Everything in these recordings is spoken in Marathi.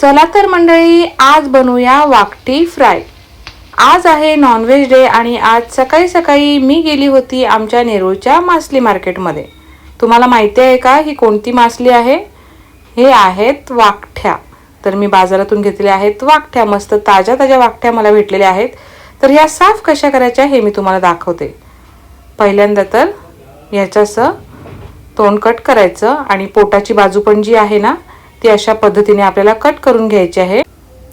चला तर मंडळी आज बनवूया वाकटी फ्राय. आज आहे नॉनव्हेज डे आणि आज सकाळी सकाळी मी गेली होती आमच्या नेरूळच्या मासली मार्केटमध्ये. तुम्हाला माहिती आहे का ही कोणती मासली आहे? हे आहेत वाकठ्या. तर मी बाजारातून घेतलेल्या आहेत वाकठ्या मस्त ताज्या ताज्या वाकठ्या मला भेटलेल्या आहेत. तर ह्या साफ कशा करायच्या हे मी तुम्हाला दाखवते. पहिल्यांदा तर ह्याच्यासं तोंड कट करायचं आणि पोटाची बाजू पण जी आहे ना ती अशा पद्धतीने आपल्याला कट करून घ्यायची आहे.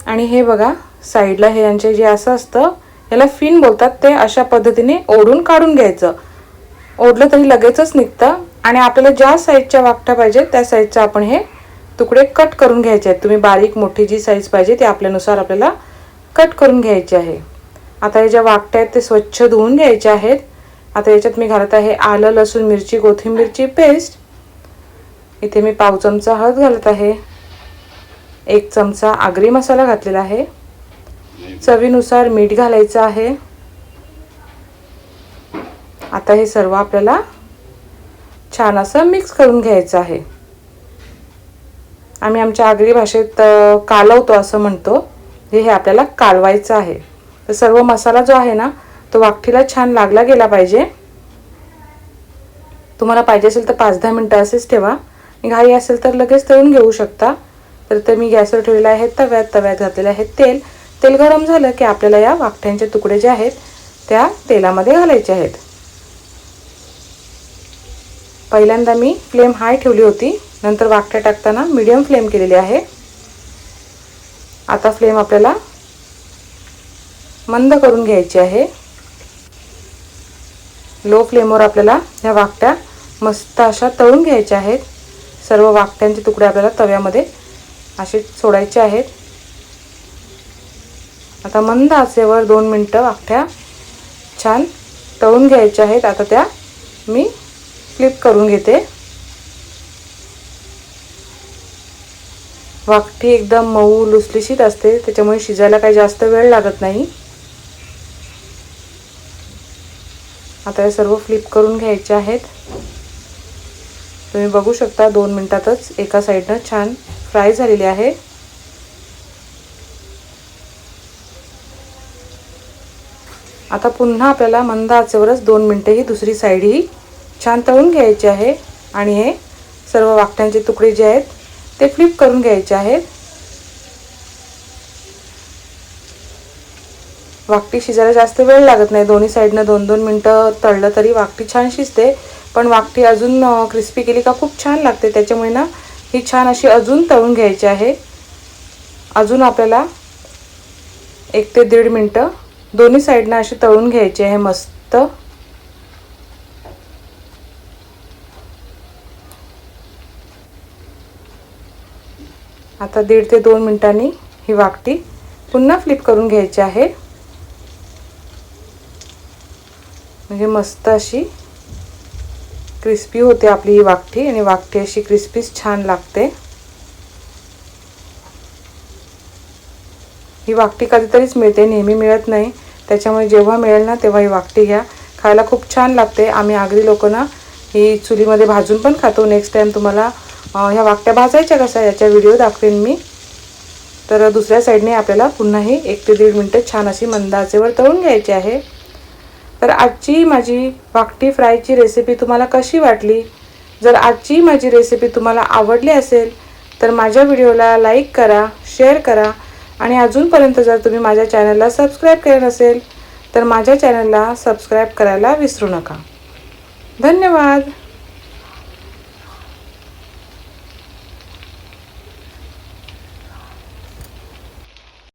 आणि हे बघा साईडला हे यांचे जे असं असतं याला फिन बोलतात ते अशा पद्धतीने ओढून काढून घ्यायचं. ओढलं तरी लगेचच निघतं. आणि आपल्याला ज्या साईजच्या वाकट्या पाहिजे त्या साईजचं आपण हे तुकडे कट करून घ्यायचे आहेत. तुम्ही बारीक मोठी जी साईज पाहिजे ती आपल्यानुसार आपल्याला कट करून घ्यायची आहे. आता हे ज्या वाकट्या आहेत ते स्वच्छ धुवून घ्यायचे आहेत. आता याच्यात मी घालत आहे आलं लसूण मिरची कोथिंबीरची पेस्ट इथे मी पाव चमचा हळद घालत आहे. एक चमचा आगरी मसाला घातलेला आहे. चवीनुसार मीठ घालायचं आहे. आता हे सर्व आपल्याला छान असं मिक्स करून घ्यायचं आहे. आम्ही आमच्या आगरी भाषेत कालवतो असं म्हणतो. हे हे आपल्याला कालवायचं आहे. तर सर्व मसाला जो आहे ना तो वाकठीला छान लागला गेला पाहिजे. तुम्हाला पाहिजे असेल तर पाच दहा मिनटं असेच ठेवा. घाई असेल तर लगेच तळून घेऊ शकता. तर ते मी गॅसवर ठेवलेलं आहे तव्यात तव्यात घातलेलं आहे तेल. तेल गरम झालं की आपल्याला या वाकठ्यांचे तुकडे जे आहेत त्या तेलामध्ये घालायचे आहेत. पहिल्यांदा मी फ्लेम हाय ठेवली होती नंतर वाकट्या टाकताना मीडियम फ्लेम केलेली आहे. आता फ्लेम आपल्याला मंद करून घ्यायची आहे. लो फ्लेमवर आपल्याला ह्या वाकट्या मस्त अशा तळून घ्यायच्या आहेत. सर्व वाकट्यांचे तुकडे आपल्याला तव्यामध्ये असे सोडायचे आहेत. आता मंद आचेवर दोन मिनटं वाकट्या छान तळून घ्यायच्या आहेत. आता त्या मी फ्लिप करून घेते. वाकठी एकदम मऊ लुसलुशीत असते. त्याच्यामुळे शिजायला काही जास्त वेळ लागत नाही. आता हे सर्व फ्लिप करून घ्यायचे आहेत. तुम्ही बघू शकता दोन मिनटातच एका साईडनं छान फ्राय झालेली आहे. आता पुन्हा आपल्याला मंद आचेवरच दोन मिनटं ही दुसरी साईड ही छान तळून घ्यायची आहे आणि हे सर्व वाकट्यांचे तुकडे जे आहेत ते फ्लिप करून घ्यायचे आहेत. वाकटी शिजायला जास्त वेळ लागत नाही. दोन्ही साईडनं दोन दोन मिनटं तळलं तरी वाकटी छान शिजते. पण वाकटी अजून क्रिस्पी केली का खूप छान लागते. त्याच्यामुळे ना ही छान अशी अजून तळून घ्यायची आहे. अजून आपल्याला एक ते दीड मिनटं दोन्ही साईडनं अशी तळून घ्यायची आहे मस्त. आता दीड ते दोन मिनिटांनी ही वाकटी पुन्हा फ्लिप करून घ्यायची आहे. म्हणजे मस्त अशी क्रिस्पी होते आपली ही वाकटी आणि वाकटी अशी क्रिस्पीच छान लागते. ही वाकटी कधीतरीच मिळते नेहमी मिळत नाही. त्याच्यामुळे जेव्हा मिळेल ना तेव्हा ही वाकटी घ्या. खायला खूप छान लागते. आम्ही आगरी लोक ना ही चुलीमध्ये भाजून पण खातो. नेक्स्ट टाईम तुम्हाला ह्या वाकट्या भाजायच्या कशा याच्या व्हिडिओ दाखवेन मी. तर दुसऱ्या साईडने आपल्याला पुन्हाही एक ते दीड मिनटं छान अशी मंदाचेवर तळून घ्यायची आहे. तर आजची माझी वाकटी फ्रायची रेसिपी तुम्हाला कशी वाटली? जर आजची माझी रेसिपी तुम्हाला आवडली असेल तर माझ्या व्हिडिओला लाईक करा शेअर करा आणि अजूनपर्यंत जर तुम्ही माझ्या चॅनलला सबस्क्राईब केलं नसेल तर माझ्या चॅनलला सबस्क्राईब करायला विसरू नका. धन्यवाद!